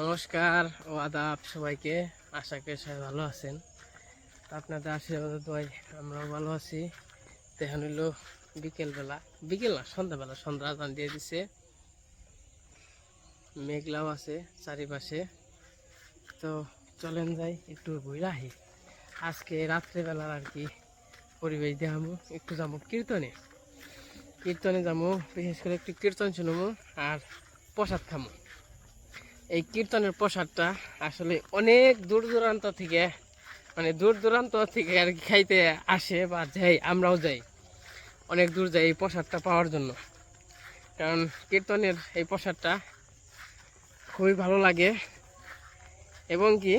নমস্কার ও আদাব সবাইকে। আশা করি সবাই ভালো আছেন। আপনাদের আশীর্বাদ দোয়াই আমরাও ভালো আছি। দেখেন হইল বিকেলবেলা, বিকেল না, সন্ধ্যাবেলা, সন্ধ্যা আজান দিয়ে দিছে। মেঘলাও আছে চারিপাশে। তো চলেন যাই, একটু বইরা আহি। আজকে রাত্রেবেলার আর কি পরিবেশ দেখামো একটু যাব কীর্তনে। কীর্তনে যাব, বিশেষ করে একটু কীর্তন শুনব আর প্রসাদ খামো এই কীর্তনের প্রসাদটা আসলে অনেক দূর দূরান্ত থেকে মানে দূর দূরান্ত থেকে আর কি খাইতে আসে বা যাই, আমরাও যাই। অনেক দূর যাই এই প্রসাদটা পাওয়ার জন্য। কারণ কীর্তনের এই প্রসাদটা খুবই ভালো লাগে এবং কি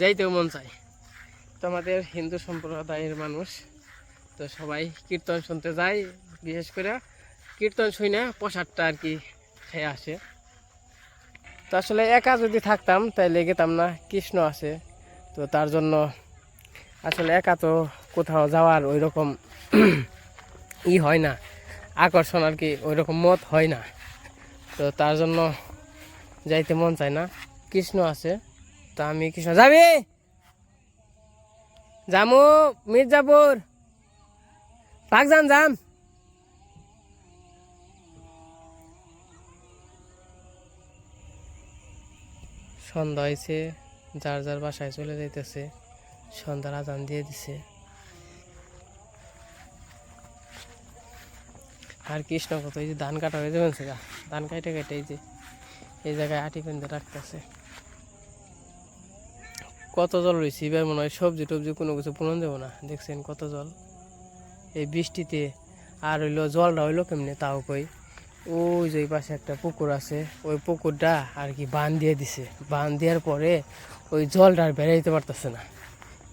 যাইতেও মন চায়। তো আমাদের হিন্দু সম্প্রদায়ের মানুষ তো সবাই কীর্তন শুনতে যায়, বিশেষ করে কীর্তন শুনে প্রসাদটা আর কি খেয়ে আসে। তো আসলে একা যদি থাকতাম, তাইলে গেতাম না, কৃষ্ণ আছে। তো তার জন্য আসলে একা তো কোথাও যাওয়ার ওই রকম ই হয় না, আকর্ষণ আর কি ওই রকম মত হয় না। তো তার জন্য যাইতে মন চায় না। কৃষ্ণ আছে, তা আমি কৃষ্ণ। যাবি? যামু, মির্জাপুর। পাক যান, যাম। সন্ধ্যা হয়েছে যার যার বাসায় চলে যাইতেছে, সন্ধ্যার আজান দিয়ে দিছে। আর কৃষ্ণ কত এই যে ধান কাটা হয়ে যাবেন সেগা? ধান কাটে কেটে এই যে, এই জায়গায় আটি পেন্দে রাখতেছে। কত জল রয়েছে এবার মনে হয় সবজি টবজি কোনো কিছু পূরণ দেবো না। দেখছেন কত জল? এই বৃষ্টিতে আর হইল জলটা হইল কেমনে? তাও কই। ওই যে পাশে একটা পুকুর আছে, ওই পুকুরটা আর কি বান দিয়ে দিছে। বান দেওয়ার পরে ওই জলটা আর বেড়াইতে পারতেছে না।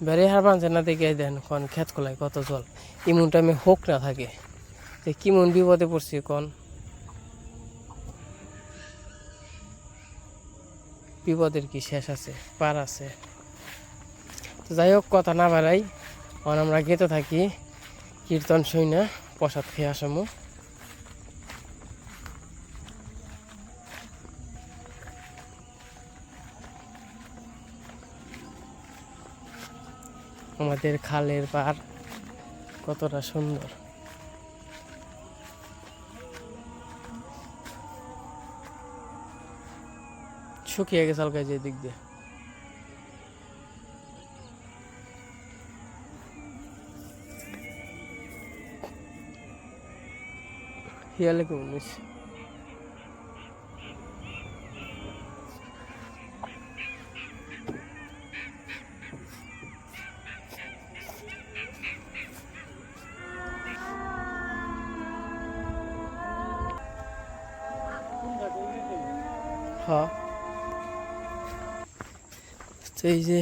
বেড়ে হার বানছে না, দেখে দেন কন খেত খোলায় কত জল। ইমন টাইমে হোক না থাকে। যে কিমন বিপদে পড়ছি কন। বিপদের কি শেষ আছে, পার আছে। তো যাই হোক, কথা না বাড়াই। এখন আমরা গেতে থাকি, কীর্তন শুই না প্রসাদ খেয়ে আসামো। আমাদের খালের পার কতটা সুন্দর। শুকিয়ে গেছে হালকা যে দিক দিয়ে। হিয়ালে কেমন তো এই যে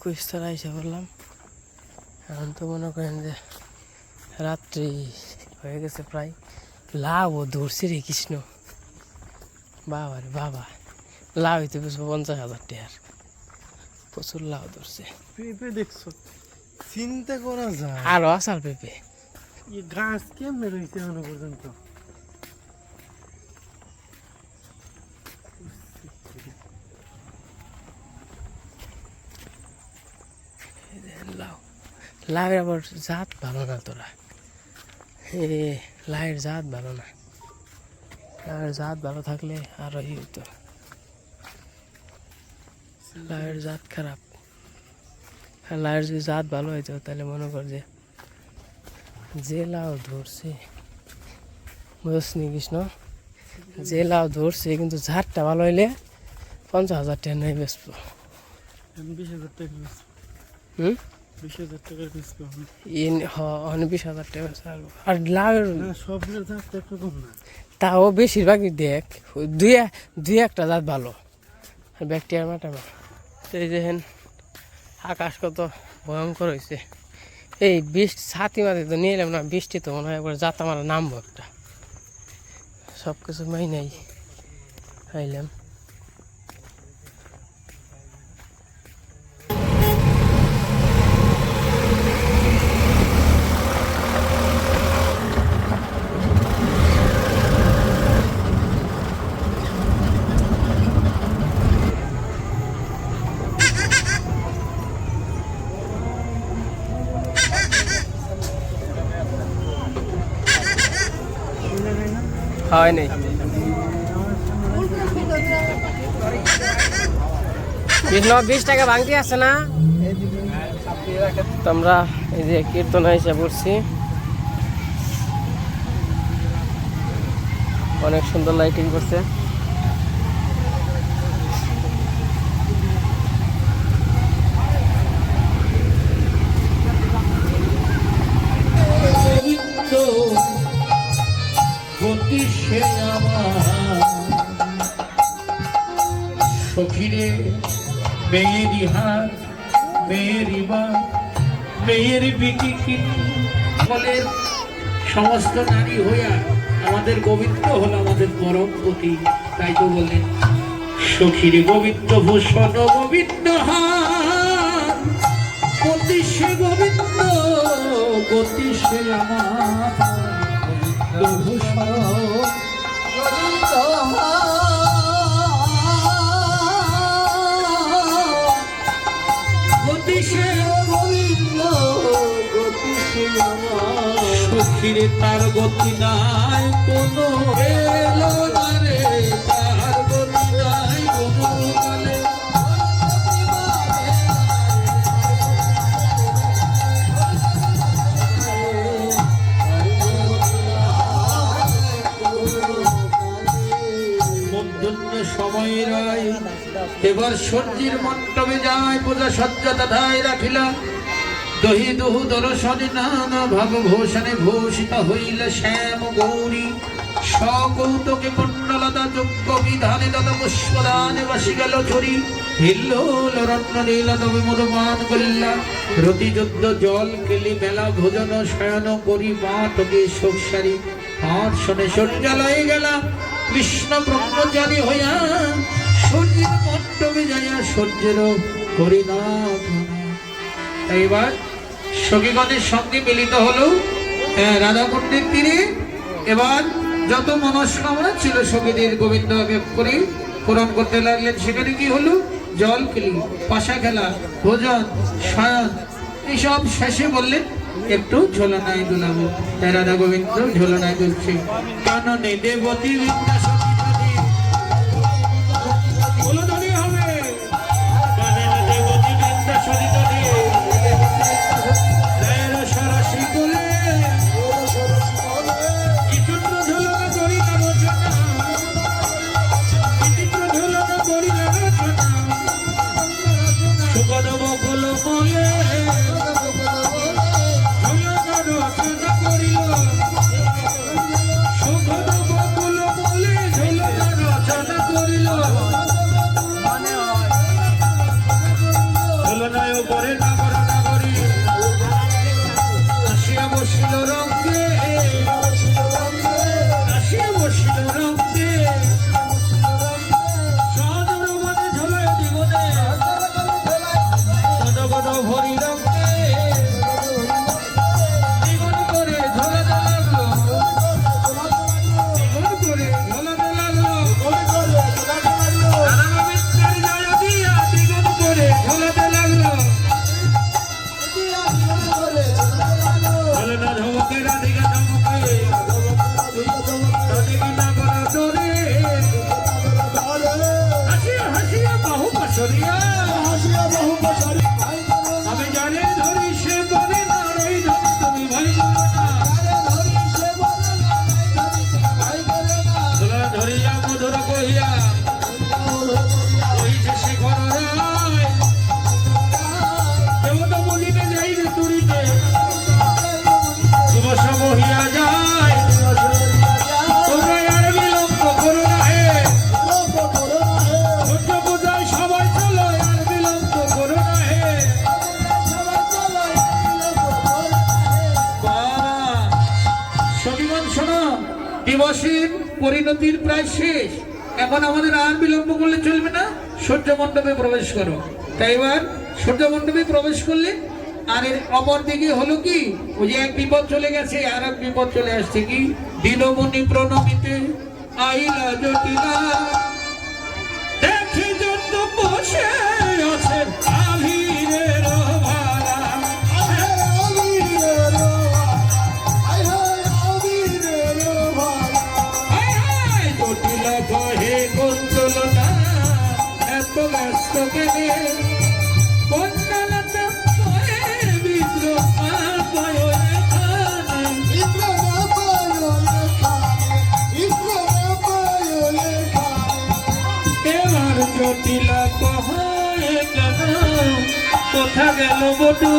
কুইস্তারা এসে বললাম এখন তো মনে করেন যে রাত্রি হয়ে গেছে প্রায়। লাভ ধরছে রে কৃষ্ণ। বাবা রে বাবা। লাভ হইতে বেশি পঞ্চাশ হাজার টাকার প্রচুর লাভ ধরছে। পেঁপে দেখছ? চিন্তা করা যায়। আরও আসাল পেঁপে। গাছ কেমনে রয়েছে এখনও পর্যন্ত লাউ লাউয়ের আবার জাত ভালো না তোরা এ লাউয়ের জাত ভালো না। লাউয়ের জাত ভালো থাকলে আরও ই হইতো। লাউয়ের জাত খারাপ। আর লাউয়ের যদি জাত ভালো হইতো তাহলে মনে কর যে যে লাউ ধরছে। বুঝছনি কৃষ্ণ? যে লাউ ধরছে কিন্তু জাতটা ভালো হইলে পঞ্চাশ হাজার টাকা নেই বেসবো। হুম? বিশ হাজার টাকার বেচবো আমি। ইন অনেক বিশ হাজার টাকা ছাড়বো আর লাউয়ের না দাম তো একরকম না। তাও বেশিরভাগই দেখ দুই দুই একটা জাত ভালো। আর ব্যাকটেরিয়া মাটা তো এই যে হেন আকাশ কত ভয়ঙ্কর হয়েছে এই বৃষ্টি ছাতি মাতি তো নিয়ে এলাম না বৃষ্টি তো মনে হয় একবার জাত আমার নামবো একটা। সব কিছু মাই নাই আইলাম। হয় নাই কৃষ্ণ, বিশ টাকা ভাঙতি আছে না? তোমরা এই যে কীর্তন এসে পড়ছি অনেক সুন্দর লাইটিং করছে। সখিরে, মেয়েরি হার, মেয়েরি মা মেয়ের বিটি ফলের সমস্ত নারী হইয়া আমাদের গোবিন্দ হল আমাদের পরম গতি তাই তো বললেন, সখিরে গোবিন্দ ভূষণ গোবিন্দ হার। গতি সে গোবিন্দ গতি সে আমার। ভূষণ সখিরে তার গতি নাই, কোনো এলো না রে, তার গতি নাই, কোনো কালে সময় রায় এবার সূর্যের মণ্ডপে যায় পূজা সজ্জা তথায় রাখিলা। দহি দুহু দর্শনে নানা ভাব ভূষণে ভূষিত হইল শ্যাম গৌরী। সকৌতকে কুণ্ডলতা যোগ্য বিধানে তত পুষ্পদানে বসি গেল ছড়ি হিল্লোল রত্ন নীল মধুমান করিলা। রতি যুদ্ধ জল কেলি মেলা ভোজন শয়ন করি মা তোকে শোক সারি। হাত শোনে সূর্যালয়ে গেলা। কৃষ্ণ ব্রহ্মচারী হইয়া সূর্যের মণ্ডপে যাইয়া সূর্যের করি না এইবার সখীগণের সঙ্গে মিলিত হলো রাধাকুণ্ডের তীরে। এবার যত মনস্কামনা ছিল সখীদের গোবিন্দকে করে পূরণ করতে লাগলেন, সেখানে কি হলো? জল খেলি, পাশা খেলা, ভোজন শয়ন এইসব শেষে বললেন, একটু ঝোলনায় দুলাবো। রাধা গোবিন্দ ঝোলনায় দুলছে। কাননে দেবতী বিদ্যা ঝোলনায় দিবসের পরিণতির প্রায় শেষ। এখন আমাদের আর বিলম্ব করলে চলবে না। সূর্য মণ্ডপে প্রবেশ করো। তাই এবার সূর্য মণ্ডপে প্রবেশ করলে আর এর অপর দিকে হলো কি? ওই যে এক বিপদ চলে গেছে, আর এক বিপদ চলে আসছে কি? দিনমণি প্রণমিতে, আইলা জটিলা দেখি যত বসে আছে আভিরের ভালা ব্যস্ত কেনে কন্যালতা করে বিদ্রোহ জটিল কহে কোথা গেল বটু?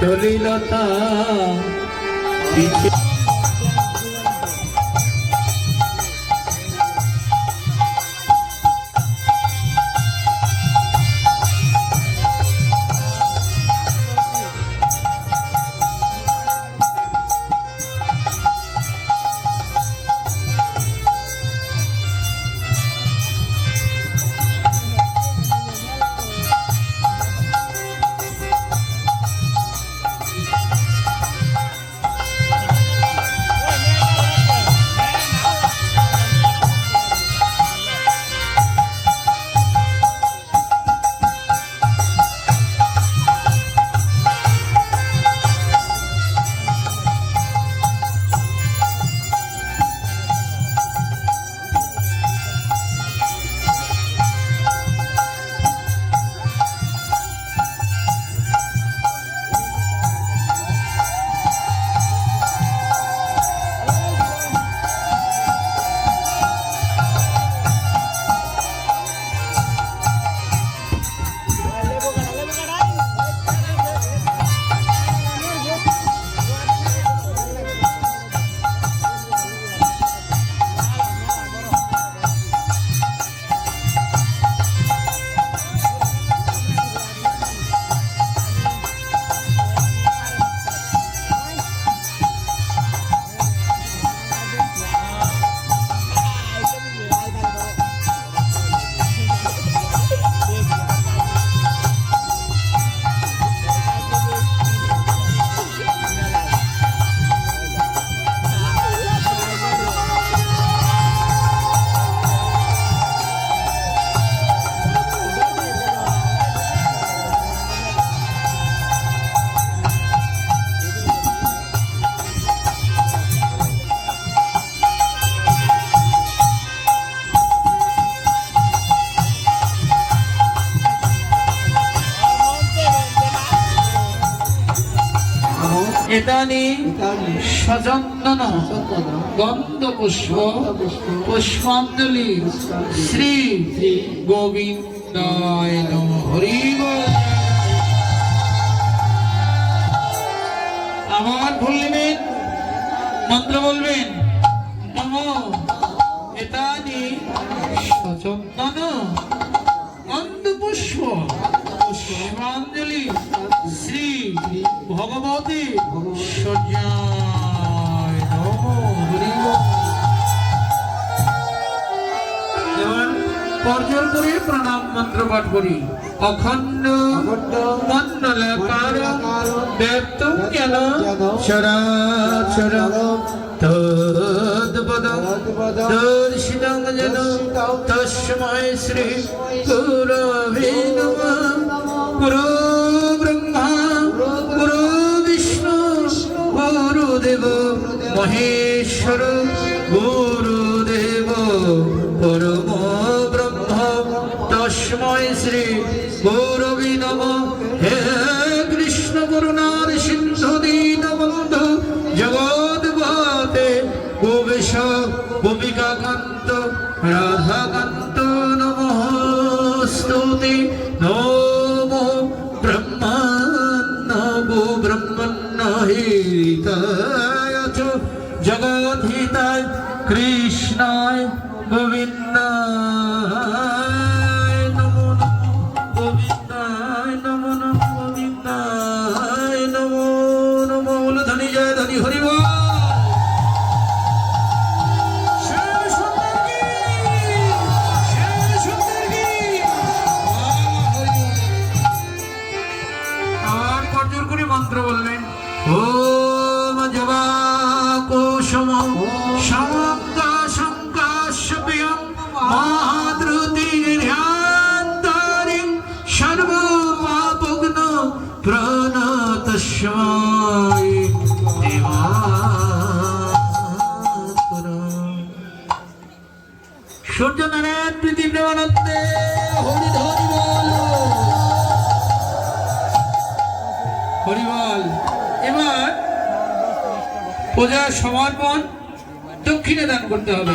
সলিলতা এদানি সচন্দন গন্ধ পুষ্প পুষ্পাঞ্জলি শ্রী গোবিন্দায় নম হরি বল। আবার বললেন মন্ত্র বলবেন? নম। এতানি গন্ধ পুষ্প পুষ্পাঞ্জলি শ্রী ভগবতী সজ্জায় নম হরি বল। এবার পর্জন করে প্রণাম মন্ত্র পাঠ করি। অখণ্ড মন্ডলাকার ব্যক্ত জ্ঞান। চরাচর তদ্পদ দর্শিতং যেন তস্মৈ শ্রী গুরবে নমঃ মহেশ্বর, গুরুদেব, পরম ব্রহ্ম, তস্মৈ শ্রী গৌরবী নম। হে কৃষ্ণ করুণার সিন্ধু জগৎপতে গোবেশ গোপিকাকান্ত, রাধাকান্ত, নমো শোনো। শান্তা শান্তাশ্বপিয়ম মহাদ্রুতির্যান্তারিং সর্ব পাপগ্ন প্রণতস্মাই সূর্যনারায়ণ পূজা সমর্পণ দক্ষিণে দান করতে হবে।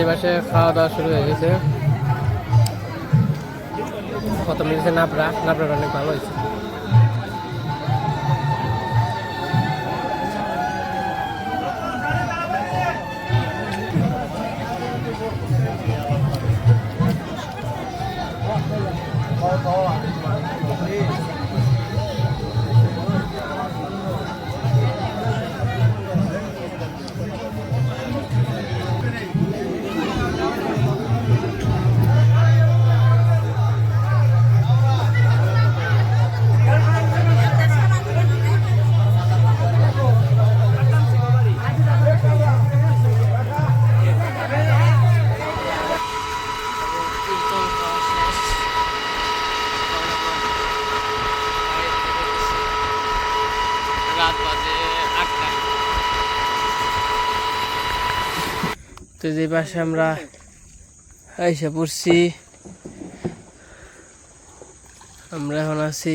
এই পাশে খাওয়া দাওয়া শুরু হয়ে গেছে। প্রথম দিয়েছে নাপড়া নাপড়াটা অনেক ভালো হয়েছে। তো যে পাশে আমরা আইসা পড়ছি। আমরা এখন আছি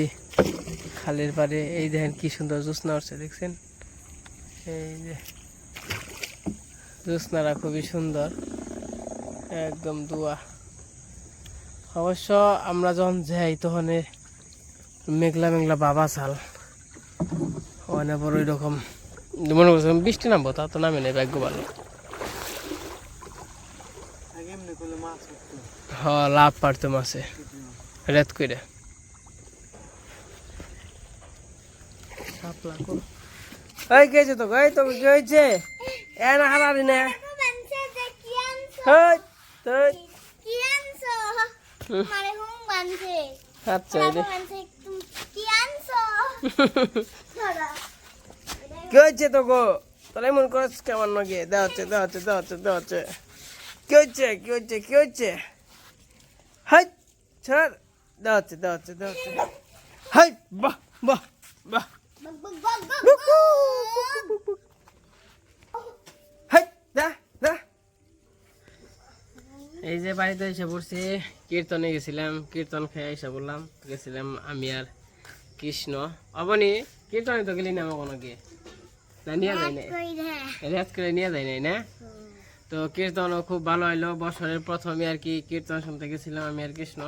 খালের পাড়ে। এই দেখেন কি সুন্দর জ্যোৎস্না উঠছে দেখছেন? এই যে জ্যোৎস্নারা খুবই সুন্দর, একদম দুয়া। অবশ্য আমরা যখন যাই তখন মেঘলা মেঘলা বাবা চাল। ওখানে বড় এরকম মনে করছিলাম বৃষ্টি নামবো, তা তো নামে নেই, ভাগ্য ভালো আগে এমনি করলে মাছ উঠতো হ লাভ পারতো মাছে রেত করে এই হয়েছে তো এই তো কি হয়েছে? এ না হারারি না। আচ্ছা কি হয়েছে তো গো তাহলে এমন করছ কেমন নাকি? দেওয়া হচ্ছে দেওয়া হচ্ছে দেওয়া হচ্ছে দেওয়া হচ্ছে। কি হচ্ছে? কি হচ্ছে? কি হচ্ছে? হাই ছাড়। হচ্ছে দেওয়া হচ্ছে হাই বাহ বাহ বাহ। হাই দা দা। এই যে বাড়িতে এসে পড়ছি কীর্তনে গেছিলাম কীর্তন খেয়ে এসে বললাম গেছিলাম আমি আর কৃষ্ণ। অবনি কীর্তনে তো গেলি না আমার কোনো গিয়ে? না নিয়ে না করে নাই না? তো কীর্তনও খুব ভালো হইল। বছরের প্রথমে আর কি কীর্তন শুনতে গেছিলাম আমি আর কৃষ্ণ।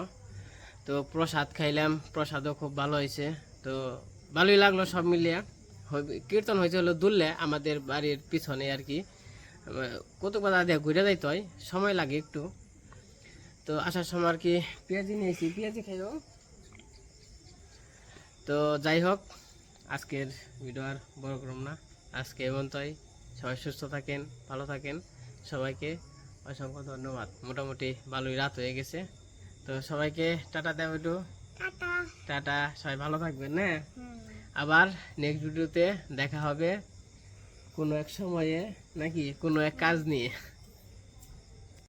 তো প্রসাদ খাইলাম, প্রসাদও খুব ভালো হয়েছে তো ভালোই লাগল সব মিলিয়ে। কীর্তন হয়েছে হলো দুললে আমাদের বাড়ির পিছনে আর কি। কত কথা দিয়ে ঘুরে যাইতে হয়, সময় লাগে একটু। তো আসার সময় আর কি পেঁয়াজি নিয়েছি পেঁয়াজি খাইও তো যাই হোক, আজকের ভিডিও আর বড় করব না। আজকে এমনটাই, সবাই সুস্থ থাকেন, ভালো থাকেন। সবাইকে অসংখ্য ধন্যবাদ। মোটামুটি ভালোই রাত হয়ে গেছে। তো সবাইকে টাটা দেব একটু টাটা। সবাই ভালো থাকবেন না আবার নেক্সট ভিডিওতে দেখা হবে কোনো এক সময়ে নাকি কোনো এক কাজ নিয়ে?